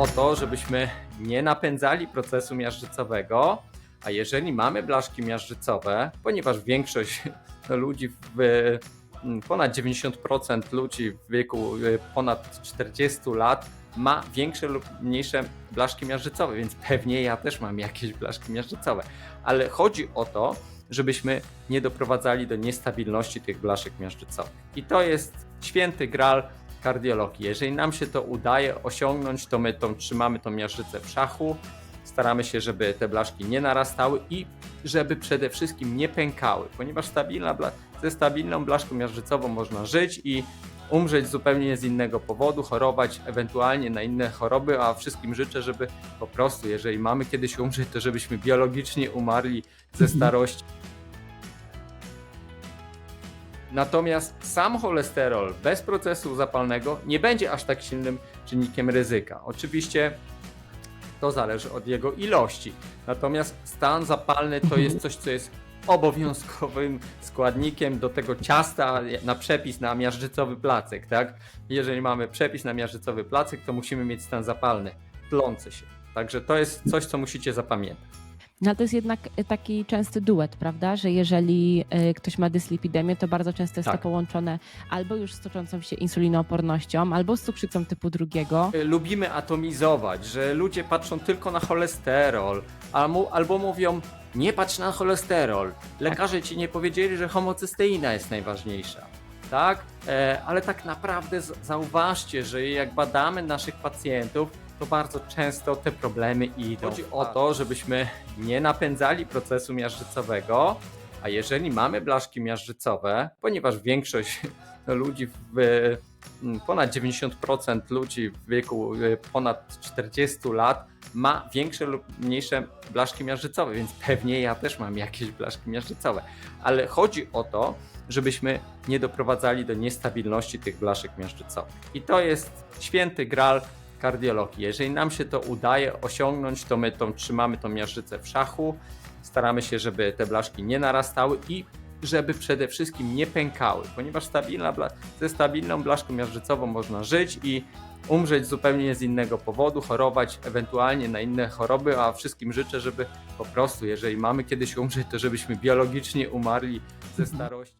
o to, żebyśmy nie napędzali procesu miażdżycowego, a jeżeli mamy blaszki miażdżycowe, ponieważ większość ludzi w ponad 90% ludzi w wieku y, ponad 40 lat ma większe lub mniejsze blaszki miażdżycowe, więc pewnie ja też mam jakieś blaszki miażdżycowe. Ale chodzi o to, żebyśmy nie doprowadzali do niestabilności tych blaszek miażdżycowych. I to jest święty gral kardiologii. Jeżeli nam się to udaje osiągnąć, to my tą, trzymamy tą miażdżycę w szachu, staramy się, żeby te blaszki nie narastały i żeby przede wszystkim nie pękały, ponieważ stabilna ze stabilną blaszką miażdżycową można żyć i umrzeć zupełnie z innego powodu, chorować ewentualnie na inne choroby, a wszystkim życzę, żeby po prostu, jeżeli mamy kiedyś umrzeć, to żebyśmy biologicznie umarli ze Mhm. starości. Natomiast sam cholesterol bez procesu zapalnego nie będzie aż tak silnym czynnikiem ryzyka. Oczywiście to zależy od jego ilości. Natomiast stan zapalny to jest coś, co jest obowiązkowym składnikiem do tego ciasta na przepis na miażdżycowy placek, tak? Jeżeli mamy przepis na miażdżycowy placek, to musimy mieć stan zapalny, tlący się. Także to jest coś, co musicie zapamiętać. No to jest jednak taki częsty duet, prawda? Że jeżeli y, ktoś ma dyslipidemię, to bardzo często jest Tak. to połączone albo już z toczącą się insulinoopornością, albo z cukrzycą typu drugiego. lubimy atomizować, że ludzie patrzą tylko na cholesterol, albo, albo mówią, nie patrz na cholesterol. Lekarze ci nie powiedzieli, że homocysteina jest najważniejsza. Tak? E, ale tak naprawdę zauważcie, że jak badamy naszych pacjentów, to bardzo często te problemy idą. Chodzi o to, żebyśmy nie napędzali procesu miażdżycowego, a jeżeli mamy blaszki miażdżycowe, ponieważ większość ludzi w ponad 90% ludzi w wieku y, ponad 40 lat ma większe lub mniejsze blaszki miażdżycowe, więc pewnie ja też mam jakieś blaszki miażdżycowe. Ale chodzi o to, żebyśmy nie doprowadzali do niestabilności tych blaszek miażdżycowych. I to jest święty gral kardiologii. Jeżeli nam się to udaje osiągnąć, to my tą, trzymamy tą miażdżycę w szachu, staramy się, żeby te blaszki nie narastały i żeby przede wszystkim nie pękały, ponieważ stabilna ze stabilną blaszką miażdżycową można żyć i umrzeć zupełnie z innego powodu, chorować ewentualnie na inne choroby, a wszystkim życzę, żeby po prostu, jeżeli mamy kiedyś umrzeć, to żebyśmy biologicznie umarli ze starości.